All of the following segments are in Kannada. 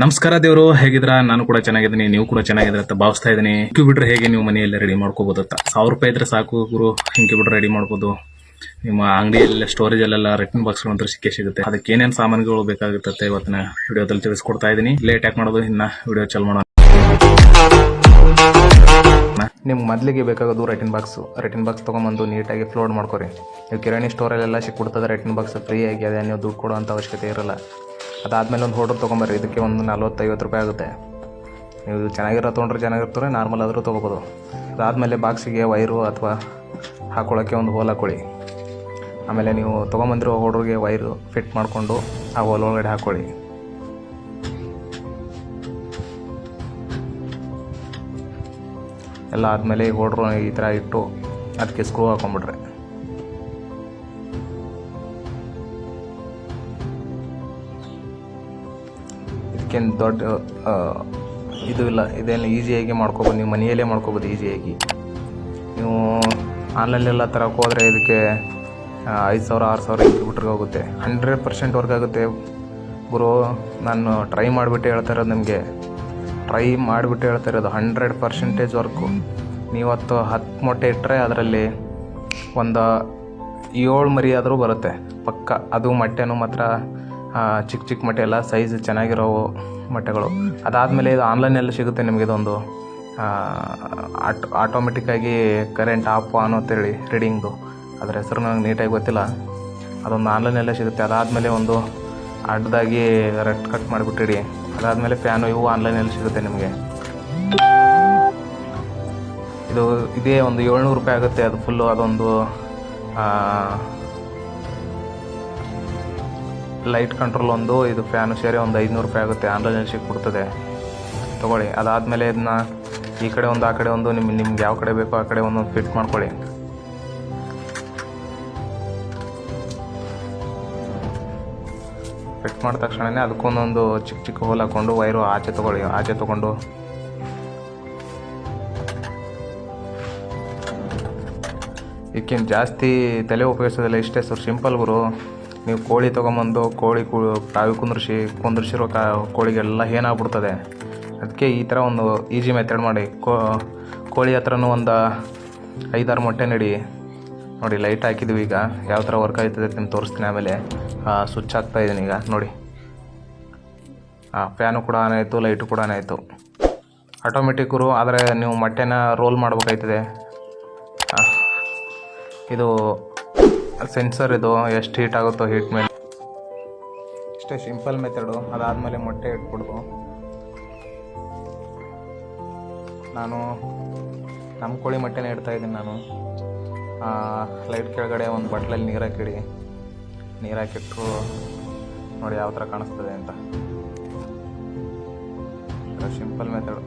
ನಮಸ್ಕಾರ ದೇವರು, ಹೇಗಿದ್ರ? ನಾನು ಕೂಡ ಚೆನ್ನಾಗಿದ್ದೀನಿ, ನೀವು ಕೂಡ ಚೆನ್ನಾಗಿದ್ರೆ ಅಂತ ಭಾವಿಸ್ತಾ ಇದ್ದೀನಿ. ಹೇಗೆ ನೀವು ಮನೆಯಲ್ಲಿ ರೆಡಿ ಮಾಡ್ಕೋಬಹುದು ಅಂತ? ಸಾವಿರ ರೂಪಾಯಿ ಇದ್ರೆ ಸಾಕು ಗುರು ಇಂಕ್ಯುಬಿಟ್ರ್ ರೆಡಿ ಮಾಡ್ಬೋದು. ನಿಮ್ಮ ಅಂಗಡಿಯಲ್ಲಿ ಸ್ಟೋರೇಜ್ ಅಲ್ಲೆಲ್ಲ ರಿಟರ್ನ್ ಬಾಕ್ಸ್ ಅಂತ ಸಿಕ್ಕೇ ಸಿಗುತ್ತೆ. ಅದಕ್ಕೆ ಏನೇನು ಸಾಮಾನುಗಳು ಬೇಕಾಗುತ್ತೆ ಇವತ್ತಿನ ವಿಡಿಯೋದಲ್ಲಿ ತಿಳಿಸ್ಕೊಡ್ತಾ ಇದ್ದೀನಿ. ಲೇಟ್ ಯಾಕೆ ಮಾಡೋದು, ಇನ್ನ ವಿಡಿಯೋ ಚಲ್ ಮಾಡೋಣ. ನಿಮ್ಗೆ ಮೊದಲಿಗೆ ಬೇಕಾಗೋದು ರೈಟಿನ್ ಬಾಕ್ಸ್ ರೈಟಿನ್ ಬಾಕ್ಸ್ ತೊಗೊಂಬಂದು ನೀಟಾಗಿ ಫ್ಲೋಡ್ ಮಾಡ್ಕೊರಿ. ನೀವು ಕಿರಾಣಿ ಸ್ಟೋರಲ್ಲೆಲ್ಲ ಸಿಕ್ಬಿಡ್ತದೆ ರೈಟಿನ್ ಬಾಕ್ಸ್ ಫ್ರೀ ಆಗಿ ಅದೇ ನೀವು ದುಡ್ಡು ಕೊಡುವಂತ ಅವಶ್ಯಕತೆ ಇರಲ್ಲ. ಅದಾದಮೇಲೆ ಒಂದು ಹೋಟ್ರ್ ತೊಗೊಂಬರ್ರಿ, ಇದಕ್ಕೆ ಒಂದು ನಲ್ವತ್ತೈವತ್ತು ರೂಪಾಯಿ ಆಗುತ್ತೆ. ನೀವು ಚೆನ್ನಾಗಿರೋ ತೊಗೊಂಡ್ರೆ ಚೆನ್ನಾಗಿರ್ತಾರೆ, ನಾರ್ಮಲ್ ಆದರೂ ತೊಗೋಬೋದು. ಅದಾದಮೇಲೆ ಬಾಕ್ಸಿಗೆ ವೈರು ಅಥವಾ ಹಾಕೊಳ್ಳೋಕ್ಕೆ ಒಂದು ಹೋಲ್ ಹಾಕೊಳ್ಳಿ ಆಮೇಲೆ ನೀವು ತೊಗೊಂಬಂದಿರೋ ಹೋಡ್ರಿಗೆ ವೈರು ಫಿಟ್ ಮಾಡಿಕೊಂಡು ಆ ಹೋಲ್ ಒಳಗಡೆ ಹಾಕ್ಕೊಳ್ಳಿ ಎಲ್ಲ ಆದಮೇಲೆ ಈ ಹೋಡ್ರು ಈ ಥರ ಇಟ್ಟು ಅದಕ್ಕೆ ಸ್ಕ್ರೂ ಹಾಕೊಂಡ್ಬಿಟ್ರೆ. ಇದಕ್ಕೇನು ದೊಡ್ಡ ಇದು ಇಲ್ಲ. ಇದೇನು ಈಸಿಯಾಗಿ ಮಾಡ್ಕೋಬೋದು. ನೀವು ಮನೆಯಲ್ಲೇ ಮಾಡ್ಕೋಬೋದು ಈಸಿಯಾಗಿ ನೀವು ಆನ್ಲೈನೆಲ್ಲ ತರಕ್ಕೆ ಹೋದರೆ ಇದಕ್ಕೆ ಐದು ಸಾವಿರ, ಆರು ಸಾವಿರ ಕಿಲೋಮೀಟ್ರಿಗೆ ಹೋಗುತ್ತೆ. ಹಂಡ್ರೆಡ್ ಪರ್ಸೆಂಟ್ ವರ್ಕ್ ಆಗುತ್ತೆ. ಗುರು, ನಾನು ಟ್ರೈ ಮಾಡಿಬಿಟ್ಟು ಹೇಳ್ತಾ ಇರೋದು ನಿಮಗೆ. ಟ್ರೈ ಮಾಡಿಬಿಟ್ಟು ಹೇಳ್ತಾ ಇರೋದು ಹಂಡ್ರೆಡ್ ಪರ್ಸೆಂಟೇಜ್ ವರ್ಕು ನೀವತ್ತು ಹತ್ತು ಮೊಟ್ಟೆ ಇಟ್ಟರೆ ಅದರಲ್ಲಿ ಒಂದು ಏಳು ಮರಿ ಆದರೂ ಬರುತ್ತೆ. ಪಕ್ಕ ಅದು ಮೊಟ್ಟೆನೂ ಮಾತ್ರ ಚಿಕ್ಕ ಚಿಕ್ಕ ಮೊಟ್ಟೆ ಎಲ್ಲ ಸೈಜ್ ಚೆನ್ನಾಗಿರೋ ಮೊಟ್ಟೆಗಳು. ಅದಾದಮೇಲೆ ಇದು ಆನ್ಲೈನಲ್ಲಿ ಸಿಗುತ್ತೆ ನಿಮಗೆ ಇದೊಂದು ಆಟ್ ಆಟೋಮೆಟಿಕ್ಕಾಗಿ ಕರೆಂಟ್ ಆಫ್ ಆನ್ ಅಂತೇಳಿ ರೀಡಿಂಗ್ದು ಅದರ ಹೆಸರು ನನಗೆ ನೀಟಾಗಿ ಗೊತ್ತಿಲ್ಲ. ಅದೊಂದು ಆನ್ಲೈನಲ್ಲೇ ಸಿಗುತ್ತೆ. ಅದಾದಮೇಲೆ ಒಂದು ಅಡ್ಡದಾಗಿ ರೆಡ್ ಕಟ್ ಮಾಡಿಬಿಟ್ಟಿಡಿ ಅದಾದಮೇಲೆ ಫ್ಯಾನು ಇವು ಆನ್ಲೈನಲ್ಲಿ ಸಿಗುತ್ತೆ ನಿಮಗೆ. ಇದು, ಇದೇ ಒಂದು ಏಳ್ನೂರು ರೂಪಾಯಿ ಆಗುತ್ತೆ. ಅದು ಫುಲ್ಲು ಅದೊಂದು ಲೈಟ್ ಕಂಟ್ರೋಲ್ ಒಂದು, ಇದು ಫ್ಯಾನು ಸೇರಿ ಒಂದು ಐದುನೂರು ರೂಪಾಯಿ ಆಗುತ್ತೆ. ಆನ್ಲೈನಲ್ಲಿ ಕೊಡ್ತದೆ ತೊಗೊಳ್ಳಿ. ಅದಾದಮೇಲೆ ಇದನ್ನ ಈ ಕಡೆ ಒಂದು, ಆ ಕಡೆ ಒಂದು ನಿಮ್ಮ ನಿಮ್ಗೆ ಯಾವ ಕಡೆ ಬೇಕೋ ಆ ಕಡೆ ಒಂದು ಫಿಟ್ ಮಾಡ್ಕೊಳ್ಳಿ. ಫಿಟ್ ಮಾಡಿದ ತಕ್ಷಣವೇ ಅದಕ್ಕೊಂದೊಂದು ಚಿಕ್ಕ ಚಿಕ್ಕ ಹೋಲ್ ಹಾಕ್ಕೊಂಡು ವೈರು ಆಚೆ ತೊಗೊಳ್ಳಿ. ಆಚೆ ತೊಗೊಂಡು. ಇದಕ್ಕೇನು ಜಾಸ್ತಿ ತಲೆ ಉಪಯೋಗಿಸೋದಿಲ್ಲ. ಇಷ್ಟೇ ಸರ್. ಸಿಂಪಲ್ ಗುರು. ನೀವು ಕೋಳಿ ತೊಗೊಂಬಂದು ಕೋಳಿ ಕು, ತಾವಿ ಕುಂದ್ರಿಸಿ ಕುಂದ್ರಿಸಿರೋ ಕಾ, ಕೋಳಿಗೆಲ್ಲ ಏನಾಗ್ಬಿಡ್ತದೆ? ಅದಕ್ಕೆ ಈ ಥರ ಒಂದು ಈಜಿ ಮೆಥಡ್ ಮಾಡಿ. ಕೋ, ಕೋಳಿ ಹತ್ರನೂ ಒಂದು ಐದಾರು ಮೊಟ್ಟೆ ನಡಿ. ನೋಡಿ ಲೈಟ್ ಹಾಕಿದ್ವಿ ಈಗ. ಯಾವ ಥರ ವರ್ಕ್ ಆಯ್ತದೆ ನಿಮ್ಗೆ ತೋರಿಸ್ತೀನಿ ಆಮೇಲೆ. ಸ್ವಿಚ್ ಹಾಕ್ತಾ ಇದ್ದೀನಿ ಈಗ. ನೋಡಿ. ಹಾಂ ಫ್ಯಾನು ಕೂಡ ಆನ್ ಆಯಿತು ಲೈಟು ಕೂಡ ಆನ್ ಆಯಿತು. ಆಟೋಮೆಟಿಕ್ಕರು ಆದರೆ ನೀವು ಮೊಟ್ಟೆನ ರೋಲ್ ಮಾಡ್ಬೇಕಾಯ್ತದೆ. ಇದು ಸೆನ್ಸರ್ ಇದು, ಎಷ್ಟು ಹೀಟ್ ಆಗುತ್ತೋ ಹೀಟ್ ಮೇಲೆ. ಇಷ್ಟೇ ಸಿಂಪಲ್ ಮೆಥಡು ಅದಾದಮೇಲೆ ಮೊಟ್ಟೆ ಇಟ್ಬಿಡ್ದು. ನಾನು ನಮ್ಮ ಕೋಳಿ ಮೊಟ್ಟೆನೇ ಇಡ್ತಾ ಇದ್ದೀನಿ ನಾನು. ಲೈಟ್ ಕೆಳಗಡೆ ಒಂದು ಬಟ್ಲಲ್ಲಿ ನೀರು ಹಾಕಿಡಿ. ನೀರು ಹಾಕಿಟ್ಟು ನೋಡಿ ಯಾವ ಥರ ಕಾಣಿಸ್ತದೆ ಅಂತ. ಸಿಂಪಲ್ ಮೆಥಡು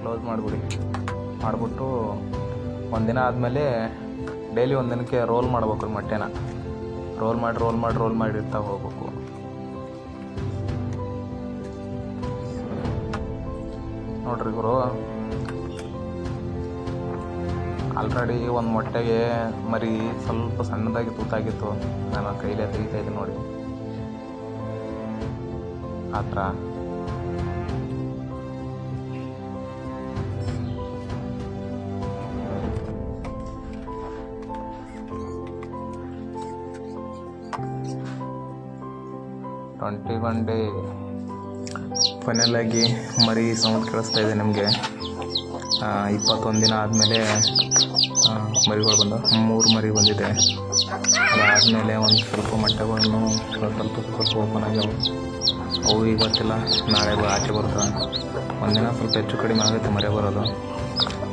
ಕ್ಲೋಸ್ ಮಾಡಿಬಿಡಿ. ಮಾಡಿಬಿಟ್ಟು ಒಂದಿನ ಆದಮೇಲೆ ಡೈಲಿ ಒಂದು ದಿನಕ್ಕೆ ರೋಲ್ ಮಾಡ್ಬೇಕು ಮೊಟ್ಟೆನ. ರೋಲ್ ಮಾಡಿ ರೋಲ್ ಮಾಡಿ ರೋಲ್ ಮಾಡಿ ಇರ್ತಾ ಹೋಗ್ಬೇಕು. ನೋಡ್ರಿ ಗುರು. ಆಲ್ರೆಡಿ ಒಂದು ಮೊಟ್ಟೆಗೆ ಮರಿ ಸ್ವಲ್ಪ ಸಣ್ಣದಾಗಿ ತೂತಾಗಿತ್ತು. ನಾನು ಕೈಲೇ ತೆಗಿತಾ ಇದ್ದೀನಿ ನೋಡಿ. ಆ ಥರ ಟ್ವೆಂಟಿ ಒನ್ ಡೇ ಫೈನಲ್ ಆಗಿ ಮರಿ ಸೌಂಡ್ ಕೇಳಿಸ್ತಾ ಇದೆ ನಿಮಗೆ. ಇಪ್ಪತ್ತೊಂದು ದಿನ ಆದಮೇಲೆ ಮರಿಗಳು ಬಂದು, ಮೂರು ಮರಿ ಬಂದಿದೆ. ಅದಾದಮೇಲೆ ಒಂದು ಸ್ವಲ್ಪ ಮಟ್ಟಗಳನ್ನು ಸ್ವಲ್ಪ ಸ್ವಲ್ಪ ಓಪನ್ ಆಗ್ಯಾವೆ ಅವು ಇವತ್ತಿಲ್ಲ, ನಾಳೆ ಬ- ಆಚೆ ಬರ್ತವೆ ಒಂದಿನ ಸ್ವಲ್ಪ ಹೆಚ್ಚು ಕಡಿಮೆ ಆಗುತ್ತೆ ಮರೆ ಬರೋದು.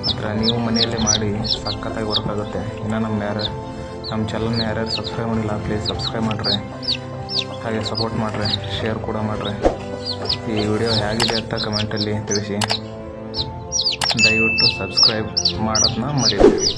ಆದರೆ ನೀವು ಮನೆಯಲ್ಲೇ ಮಾಡಿ, ಸಖತ್ತಾಗಿ ವರ್ಕ್ ಆಗುತ್ತೆ. ಇನ್ನು ನಮ್ಮ ಯಾರು ನಮ್ಮ ಚಾನಲ್ನ ಯಾರ್ಯಾರು ಸಬ್ಸ್ಕ್ರೈಬ್ ಮಾಡಿಲ್ಲ ಪ್ಲೀಸ್ ಸಬ್ಸ್ಕ್ರೈಬ್ ಮಾಡಿರಿ. ಹಾಗೆ ಸಪೋರ್ಟ್ ಮಾಡಿರಿ ಶೇರ್ ಕೂಡ ಮಾಡಿರಿ. ಈ ವಿಡಿಯೋ ಹೇಗಿದೆ ಅಂತ ಕಮೆಂಟಲ್ಲಿ ತಿಳಿಸಿ. ದಯವಿಟ್ಟು ಸಬ್ಸ್ಕ್ರೈಬ್ ಮಾಡೋದನ್ನ ಮರಿಬೇಡಿ.